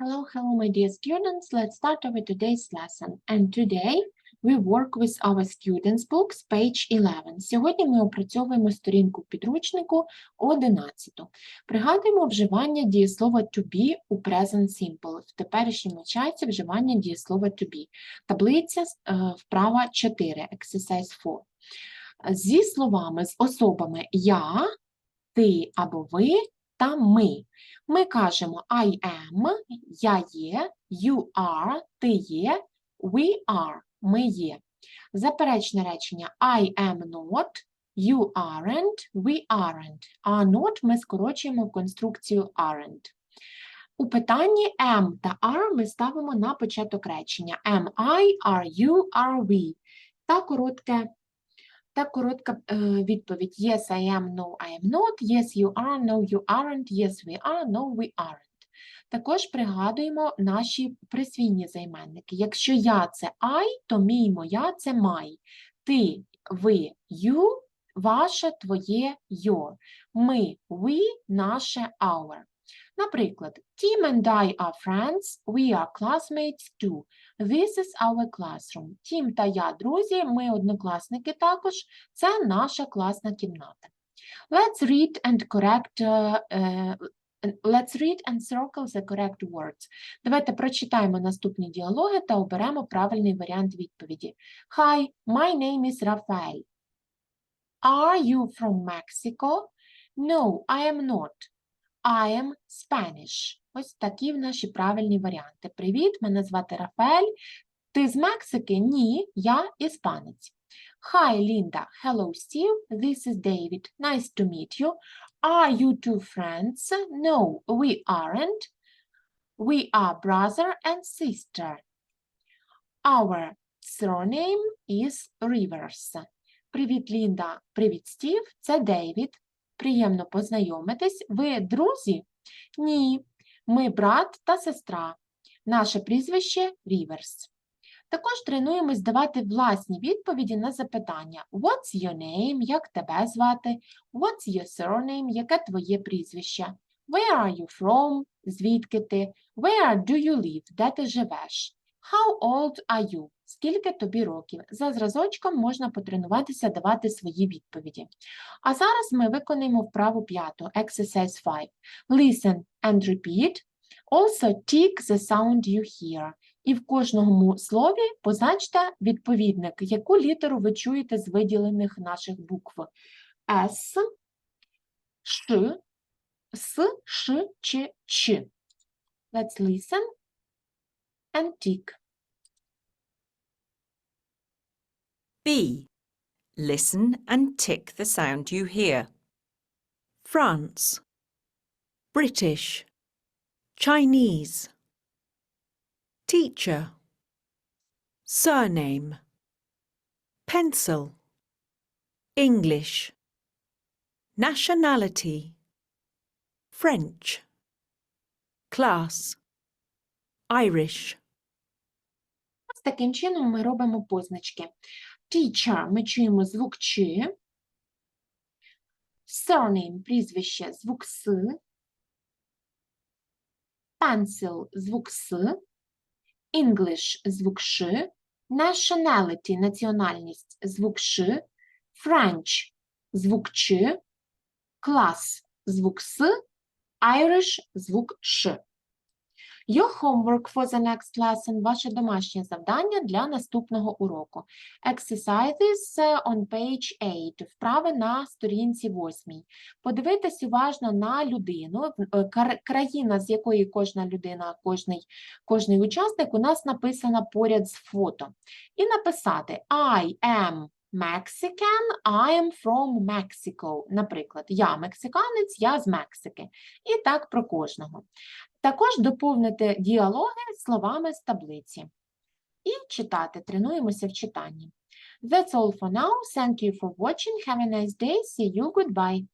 Hello, hello, my dear students. Let's start with today's lesson. And today we work with our students' books, page 11. Сьогодні ми опрацьовуємо сторінку підручнику 11. Пригадуємо вживання дієслова to be у present simple. В теперішньому часі вживання дієслова to be. Таблиця е, вправа 4, exercise 4. Зі словами, з особами я, ти або ви та ми. Ми кажемо I am, я є, you are, ти є, we are, ми є. Заперечне речення I am not, you aren't, we aren't. А not ми скорочуємо в конструкцію aren't. У питанні am та are ми ставимо на початок речення. Am I, are you, are we. Та коротке та коротка е, відповідь Yes, I am, no, I am not, Yes, you are, no, you aren't, Yes, we are, no, we aren't. Також пригадуємо наші присвійні займенники. Якщо я це I, то мій, моя це my. Ти, ви, you, ваше, твоє, your. Ми, we, наше, our. Наприклад, Tim and I are friends, we are classmates too. This is our classroom. Тім та я, друзі, ми однокласники також. Це наша класна кімната. Let's read and correct uh, uh, Let's read and circle the correct words. Давайте прочитаємо наступні діалоги та оберемо правильний варіант відповіді. Hi, my name is Rafael. Are you from Mexico? No, I am not. I am Spanish. Ось такі в наші правильні варіанти. Привіт, мене звати Рафаель. Ти з Мексики? Ні, я іспанець. Hi, Linda. Hello, Steve. This is David. Nice to meet you. Are you two friends? No, we aren't. We are brother and sister. Our surname is Rivers. Привіт, Лінда. Привіт, Стів. Це Дейвід. Приємно познайомитись. Ви друзі? Ні. Ми брат та сестра. Наше прізвище Ріверс. Також тренуємось давати власні відповіді на запитання What's your name? Як тебе звати? What's your surname? Яке твоє прізвище? Where are you from? Звідки ти? Where do you live? Де ти живеш? How old are you? Скільки тобі років? За зразочком можна потренуватися давати свої відповіді. А зараз ми виконаємо вправу п'яту, exercise 5. Listen and repeat. Also tick the sound you hear. І в кожному слові позначте відповідник, яку літеру ви чуєте з виділених наших букв. С, Ш, С, Ш, Ч, Ч. Let's listen and tick. B. Listen and tick the sound you hear. France, British, Chinese. Teacher, surname, pencil, English, nationality, French, class, Irish. Ось таким чином ми робимо позначки. Teacher ми чуємо звук Ч. Surname – прізвище, звук С. Pencil – звук С. English – звук Ш. Nationality – національність, звук Ш. French – звук Ч. Class – звук С. Irish – звук Ш. Your homework for the next lesson – ваше домашнє завдання для наступного уроку. Exercises uh, on page 8, вправи на сторінці 8. Подивитись уважно на людину, е, країна, з якої кожна людина, кожний, кожний учасник у нас написана поряд з фото. І написати I am Mexican, I am from Mexico. Наприклад, я мексиканець, я з Мексики. І так про кожного. Також доповнити діалоги словами з таблиці. І читати. Тренуємося в читанні. That's all for now. Thank you for watching. Have a nice day. See you. Goodbye.